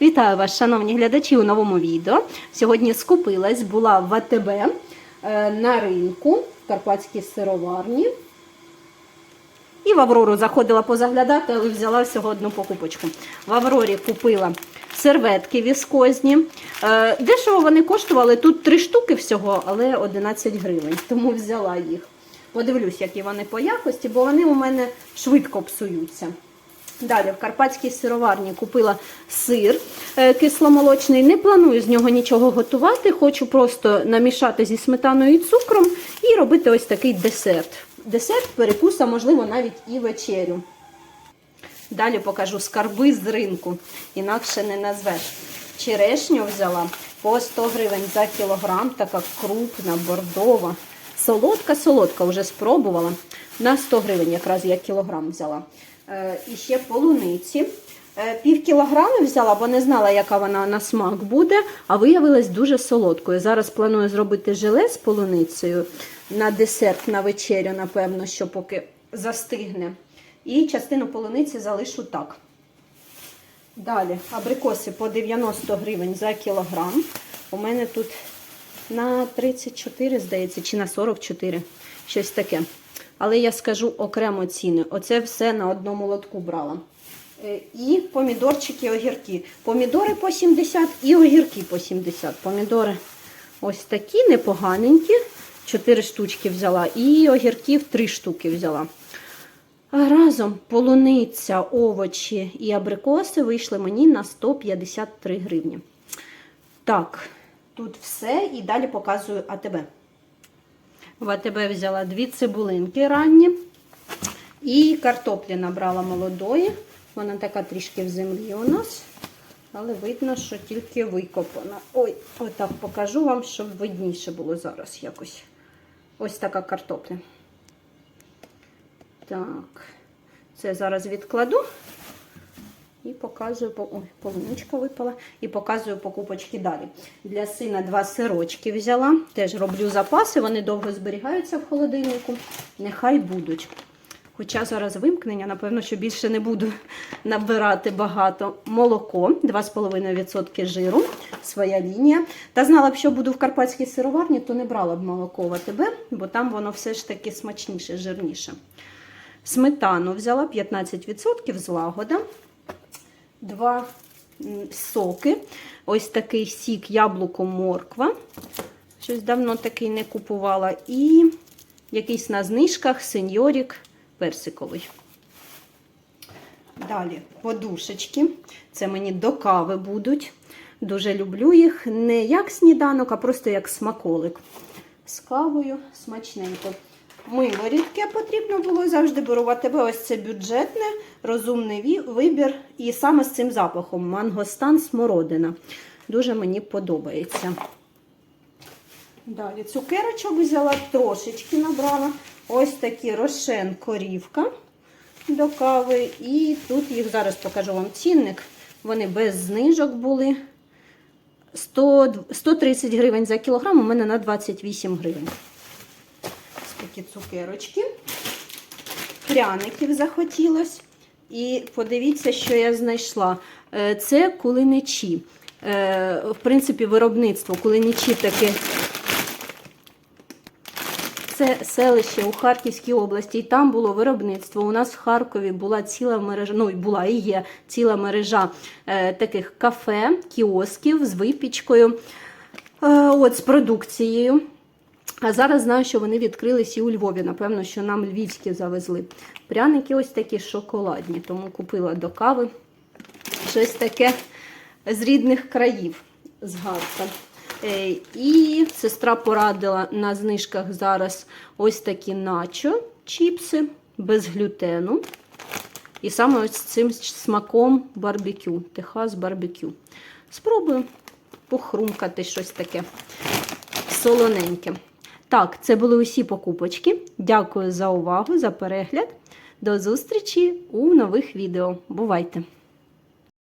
Вітаю вас, шановні глядачі, у новому відео. Сьогодні скупилась, була в АТБ е, на ринку в Карпатській сироварні. І в Аврору заходила позаглядати, але взяла всього одну покупочку. В Аврорі купила серветки віскозні. Е, Дешево вони коштували тут три штуки всього, але 11 гривень. Тому взяла їх. Подивлюсь, які вони по якості, бо вони у мене швидко псуються. Далі в Карпатській сироварні купила сир е, кисломолочний. Не планую з нього нічого готувати. Хочу просто намішати зі сметаною і цукром і робити ось такий десерт. Десерт, перекус, а можливо навіть і вечерю. Далі покажу скарби з ринку, інакше не назвеш. Черешню взяла по 100 гривень за кілограм, така крупна, бордова. Солодка, солодка, вже спробувала. На 100 гривень якраз я кілограм взяла. Е, і ще полуниці. Е, Пів кілограми взяла, бо не знала, яка вона на смак буде, а виявилась дуже солодкою. Зараз планую зробити желе з полуницею на десерт, на вечерю, напевно, що поки застигне. І частину полуниці залишу так. Далі абрикоси по 90 гривень за кілограм. У мене тут на 34, здається, чи на 44, щось таке. Але я скажу окремо ціни. Оце все на одному лотку брала. Е, І помідорчики, огірки. Помідори по 70 і огірки по 70. Помідори ось такі непоганенькі. 4 штучки взяла. І огірків 3 штуки взяла. Разом полуниця, овочі і абрикоси вийшли мені на 153 гривні. Так, тут все. І далі показую АТБ. В АТБ взяла дві цибулинки ранні. І картоплі набрала молодої. Вона така трішки в землі у нас. Але видно, що тільки викопана. Ой, отак покажу вам, щоб видніше було зараз якось. Ось така картопля. Так, це зараз відкладу. І показую, ой, полуничка випала. І показую покупочки далі. Для сина два сирочки взяла. Теж роблю запаси, вони довго зберігаються в холодильнику. Нехай будуть. Хоча зараз вимкнення, напевно, що більше не буду набирати багато. Молоко, 2,5% жиру, своя лінія. Та знала б, що буду в карпатській сироварні, то не брала б молоко в АТБ, бо там воно все ж таки смачніше, жирніше. Сметану взяла 15% злагода. Два соки. Ось такий сік яблуко морква. Щось давно такий не купувала. І якийсь на знижках сеньорік персиковий. Далі подушечки. Це мені до кави будуть. Дуже люблю їх. Не як сніданок, а просто як смаколик. З кавою смачненько. Мило рідке потрібно було завжди беру в АТБ. Ось це бюджетне, розумний вибір. І саме з цим запахом мангостан смородина. Дуже мені подобається. Далі цукерочок взяла, трошечки набрала. Ось такі рошен корівка до кави. І тут їх зараз покажу вам цінник. Вони без знижок були. 100, 130 гривень за кілограм, у мене на 28 гривень. Такі цукерочки. Пряників захотілось. І подивіться, що я знайшла. Е, Це кулиничі. Е, В принципі, виробництво кулиничі таке. Це селище у Харківській області, і там було виробництво. У нас в Харкові була ціла мережа, ну була і є ціла мережа е, таких кафе, кіосків з випічкою, е, от з продукцією. А зараз знаю, що вони відкрились і у Львові. Напевно, що нам львівські завезли. Пряники ось такі шоколадні, тому купила до кави щось таке з рідних країв з Гарка. Е, І сестра порадила на знижках зараз ось такі начо чіпси без глютену. І саме ось цим смаком барбекю. Техас барбекю. Спробую похрумкати щось таке солоненьке. Так, це були усі покупочки. Дякую за увагу, за перегляд. До зустрічі у нових відео. Бувайте!